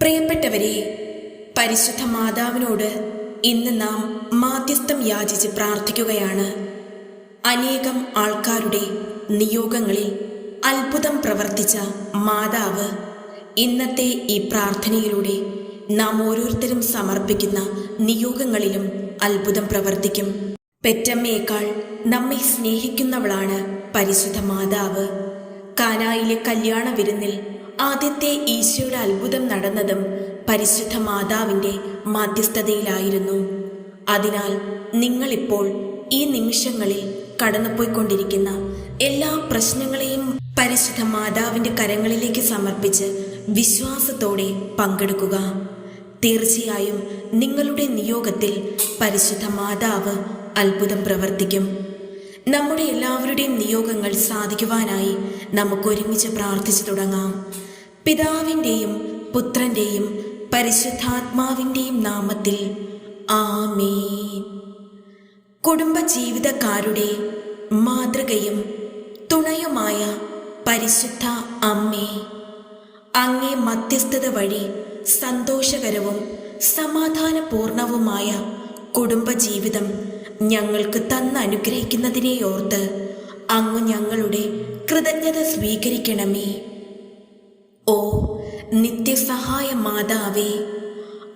പ്രിയപ്പെട്ടവരെ പരിശുദ്ധ മാതാവിനോട് ഇന്ന് നാം മാധ്യസ്ഥം യാചിച്ച് പ്രാർത്ഥിക്കുകയാണ്. അനേകം ആൾക്കാരുടെ നിയോഗങ്ങളിൽ അത്ഭുതം പ്രവർത്തിച്ച മാതാവ് ഇന്നത്തെ ഈ പ്രാർത്ഥനയിലൂടെ നാം ഓരോരുത്തരും സമർപ്പിക്കുന്ന നിയോഗങ്ങളിലും അത്ഭുതം പ്രവർത്തിക്കും. പെറ്റമ്മയേക്കാൾ നമ്മെ സ്നേഹിക്കുന്നവളാണ് പരിശുദ്ധ മാതാവ്. കാനായിലെ കല്യാണ വിരുന്നിൽ ആദ്യത്തെ ഈശോയുടെ അത്ഭുതം നടന്നതും പരിശുദ്ധ മാതാവിന്റെ മാധ്യസ്ഥതയിലായിരുന്നു. അതിനാൽ നിങ്ങളിപ്പോൾ ഈ നിമിഷങ്ങളിൽ കടന്നുപോയിക്കൊണ്ടിരിക്കുന്ന എല്ലാ പ്രശ്നങ്ങളെയും പരിശുദ്ധ മാതാവിന്റെ കരങ്ങളിലേക്ക് സമർപ്പിച്ച് വിശ്വാസത്തോടെ പങ്കെടുക്കുക. തീർച്ചയായും നിങ്ങളുടെ നിയോഗത്തിൽ പരിശുദ്ധ മാതാവ് അത്ഭുതം പ്രവർത്തിക്കും. നമ്മുടെ എല്ലാവരുടെയും നിയോഗങ്ങൾ സാധിക്കുവാനായി നമുക്കൊരുമിച്ച് പ്രാർത്ഥിച്ചു തുടങ്ങാം. പിതാവിന്റെയും പുത്രന്റെയും പരിശുദ്ധാത്മാവിന്റെയും നാമത്തിൽ ആമേൻ. കുടുംബജീവിതക്കാരുടെ മാതൃകയും തുണയുമായ പരിശുദ്ധ അമ്മേ അങ്ങേ മധ്യസ്ഥത വഴി സന്തോഷകരവും സമാധാനപൂർണവുമായ കുടുംബജീവിതം ഞങ്ങൾക്ക് തന്നനുഗ്രഹിക്കുന്നതിനെ ഓർത്ത് അങ്ങ് ഞങ്ങളുടെ കൃതജ്ഞത സ്വീകരിക്കണമേ. ഓ നിത്യസഹായ മാതാവേ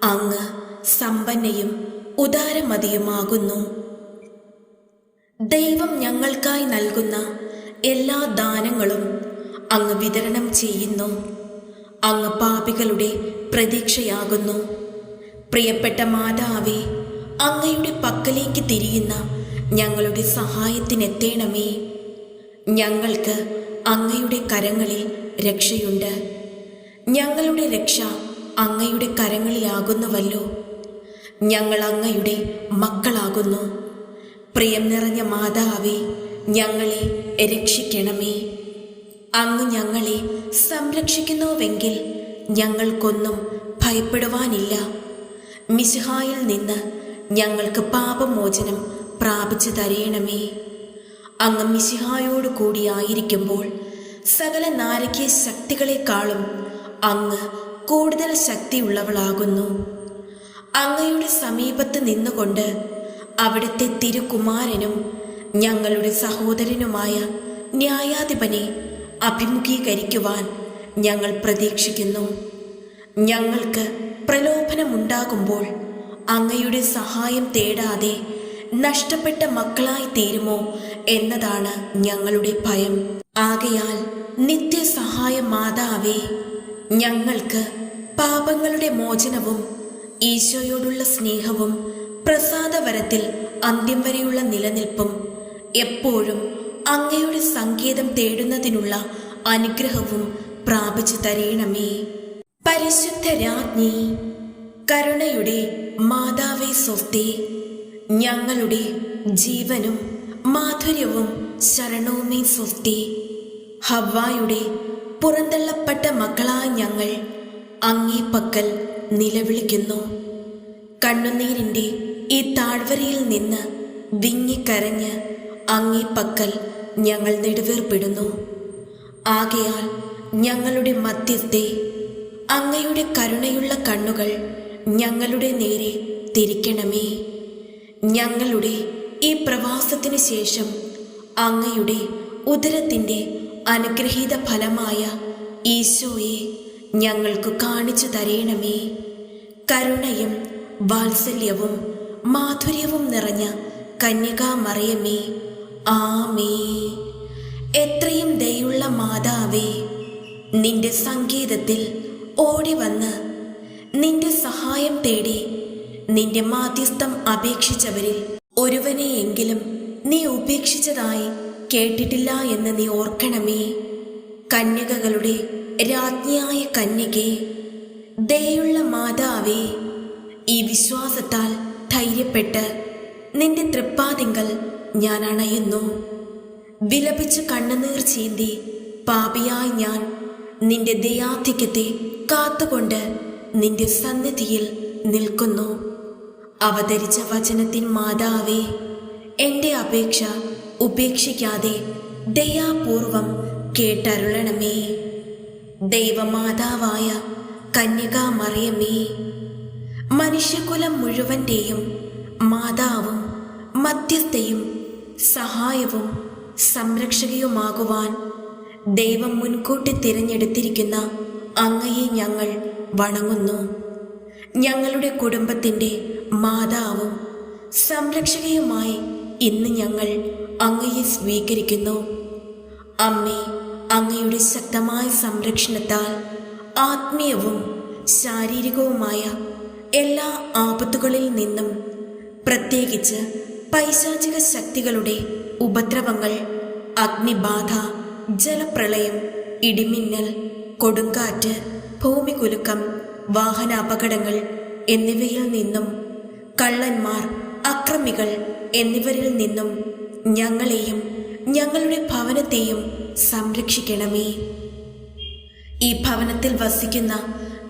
അങ്ങ് സമ്പന്നയും ഉദാരമതിയുമാകുന്നു. ദൈവം ഞങ്ങൾക്കായി നൽകുന്ന എല്ലാ ദാനങ്ങളും അങ്ങ് വിതരണം ചെയ്യുന്നു. അങ്ങ് പാപികളുടെ പ്രതീക്ഷയാകുന്നു. പ്രിയപ്പെട്ട മാതാവേ അങ്ങയുടെ പക്കലേക്ക് തിരിയുന്ന ഞങ്ങളുടെ സഹായത്തിനെത്തേണമേ. ഞങ്ങൾക്ക് അങ്ങയുടെ കരങ്ങളിൽ രക്ഷയുണ്ട്. ഞങ്ങളുടെ രക്ഷ അങ്ങയുടെ കരങ്ങളിലാകുന്നുവല്ലോ. ഞങ്ങൾ അങ്ങയുടെ മക്കളാകുന്നു. പ്രിയം നിറഞ്ഞ മാതാവേ ഞങ്ങളെ രക്ഷിക്കണമേ. അങ്ങ് ഞങ്ങളെ സംരക്ഷിക്കുന്നുവെങ്കിൽ ഞങ്ങൾക്കൊന്നും ഭയപ്പെടുവാനില്ല. മിശിഹായിൽ നിന്ന് ഞങ്ങൾക്ക് പാപമോചനം പ്രാപിച്ചു തരയണമേ അങ്ങ് മിശിഹായോട് കൂടിയായിരിക്കുമ്പോൾ സകല നാരകീയ ശക്തികളെക്കാളും അങ്ങ് കൂടുതൽ ശക്തിയുള്ളവളാകുന്നു. അങ്ങയുടെ സമീപത്ത് നിന്നുകൊണ്ട് അവിടുത്തെ തിരുകുമാരനും ഞങ്ങളുടെ സഹോദരനുമായ ന്യായാധിപനെ അഭിമുഖീകരിക്കുവാൻ ഞങ്ങൾ പ്രതീക്ഷിക്കുന്നു. ഞങ്ങൾക്ക് പ്രലോഭനമുണ്ടാകുമ്പോൾ അങ്ങയുടെ സഹായം തേടാതെ നഷ്ടപ്പെട്ട മക്കളായി തീരുമോ എന്നതാണ് ഞങ്ങളുടെ ഭയം. ആകയാൽ നിത്യസഹായ മാതാവേ ഞങ്ങൾക്ക് പാപങ്ങളുടെ മോചനവും ഈശോയോടുള്ള സ്നേഹവും പ്രസാദവരത്തിൽ അന്ത്യം വരെയുള്ള നിലനിൽപ്പും എപ്പോഴും അങ്ങയുടെ സങ്കേതം തേടുന്നതിനുള്ള അനുഗ്രഹവും പ്രാപിച്ചു തരയണമേ പരിശുദ്ധ രാജ്ഞി കരുണയുടെ മാതാവേ സ്വസ്തി ഞങ്ങളുടെ ജീവനും മാധുര്യവും ശരണവുമേ സ്വസ്തി. ഹവ്വായുടെ പുറന്തള്ളപ്പെട്ട മക്കളായ ഞങ്ങൾ. അങ്ങേ പക്കൽ നിലവിളിക്കുന്നു. കണ്ണുനീരിന്റെ ഈ താഴ്വരയിൽ നിന്ന് വിങ്ങിക്കരഞ്ഞ് അങ്ങേ പക്കൽ ഞങ്ങൾ നെടുവേർപ്പെടുന്നു. ആകയാൽ ഞങ്ങളുടെ മധ്യത്തെ അങ്ങയുടെ കരുണയുള്ള കണ്ണുകൾ ഞങ്ങളുടെ നേരെ തിരിക്കണമേ. ഞങ്ങളുടെ ഈ പ്രവാസത്തിനു ശേഷം അങ്ങയുടെ ഉദരത്തിന്റെ അനുഗ്രഹീത ഫലമായ ഈശോയെ ഞങ്ങൾക്ക് കാണിച്ചു തരയണമേ കരുണയും വാത്സല്യവും മാധുര്യവും നിറഞ്ഞ കന്യകാമറിയമേ ആമേ എത്രയും ദയുള്ള മാതാവേ നിന്റെ സംഗീതത്തിൽ ഓടി വന്ന് നിന്റെ സഹായം തേടി നിന്റെ മാധ്യസ്ഥം അപേക്ഷിച്ചവരിൽ ഒരുവനെയെങ്കിലും നീ ഉപേക്ഷിച്ചതായി കേട്ടിട്ടില്ല എന്ന് നീ ഓർക്കണമേ. കന്യകകളുടെ രാജ്ഞിയായ കന്യകെ ദയുള്ള മാതാവേ ഈ വിശ്വാസത്താൽ ധൈര്യപ്പെട്ട് നിന്റെ തൃപ്പാതിങ്കൽ ഞാൻ അണയുന്നു. വിലപിച്ച് കണ്ണുനീർ ചീന്തി പാപിയായി ഞാൻ നിന്റെ ദയാധിക്യത്തെ കാത്തുകൊണ്ട് നിന്റെ സന്നിധിയിൽ നിൽക്കുന്നു. അവതരിച്ച വചനത്തിൻ മാതാവേ എന്റെ അപേക്ഷ ഉപേക്ഷിക്കാതെ ദയാപൂർവം കേട്ടരുളണമേ. ദൈവമാതാവായ കന്യകാമറിയമേ മനുഷ്യകുലം മുഴുവന്റെയും മാതാവും മധ്യസ്ഥയും സഹായവും സംരക്ഷകയുമാകുവാൻ ദൈവം മുൻകൂട്ടി തിരഞ്ഞെടുത്തിരിക്കുന്ന അങ്ങയെ ഞങ്ങൾ വണങ്ങുന്നു. ഞങ്ങളുടെ കുടുംബത്തിന്റെ മാതാവും സംരക്ഷകയുമായി ഇന്ന് ഞങ്ങൾ അങ്ങയെ സ്വീകരിക്കുന്നു. അമ്മേ അങ്ങയുടെ ശക്തമായ സംരക്ഷണത്താൽ ആത്മീയവും ശാരീരികവുമായ എല്ലാ ആപത്തുകളിൽ നിന്നും പ്രത്യേകിച്ച് പൈശാചിക ശക്തികളുടെ ഉപദ്രവങ്ങൾ അഗ്നിബാധ ജലപ്രളയം ഇടിമിന്നൽ കൊടുങ്കാറ്റ് ഭൂമികുലുക്കം വാഹനാപകടങ്ങൾ എന്നിവയിൽ നിന്നും കള്ളന്മാർ അക്രമികൾ എന്നിവരിൽ നിന്നും ഞങ്ങളെയും ഞങ്ങളുടെ ഭവനത്തെയും സംരക്ഷിക്കണമേ. ഈ ഭവനത്തിൽ വസിക്കുന്ന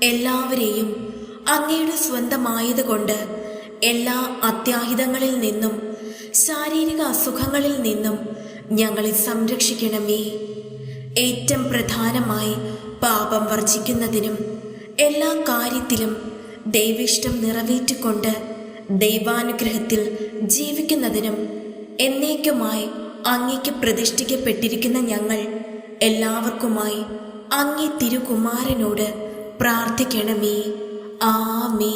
എല്ലാവരെയും അങ്ങയുടെ സ്വന്തമായതുകൊണ്ട് എല്ലാ അത്യാഹിതങ്ങളിൽ നിന്നും ശാരീരിക അസുഖങ്ങളിൽ നിന്നും ഞങ്ങളെ സംരക്ഷിക്കണമേ. ഏറ്റവും പ്രധാനമായി പാപം വർജിക്കുന്നതിനും എല്ലാ കാര്യത്തിലും ദൈവിഷ്ടം നിറവേറ്റിക്കൊണ്ട് ദൈവാനുഗ്രഹത്തിൽ ജീവിക്കുന്നതിനും എന്നേക്കുമായി അങ്ങേക്ക് പ്രതിഷ്ഠിക്കപ്പെട്ടിരിക്കുന്ന ഞങ്ങൾ എല്ലാവർക്കുമായി അങ്ങേ തിരുകുമാരനോട് പ്രാർത്ഥിക്കണമേ. ആമേ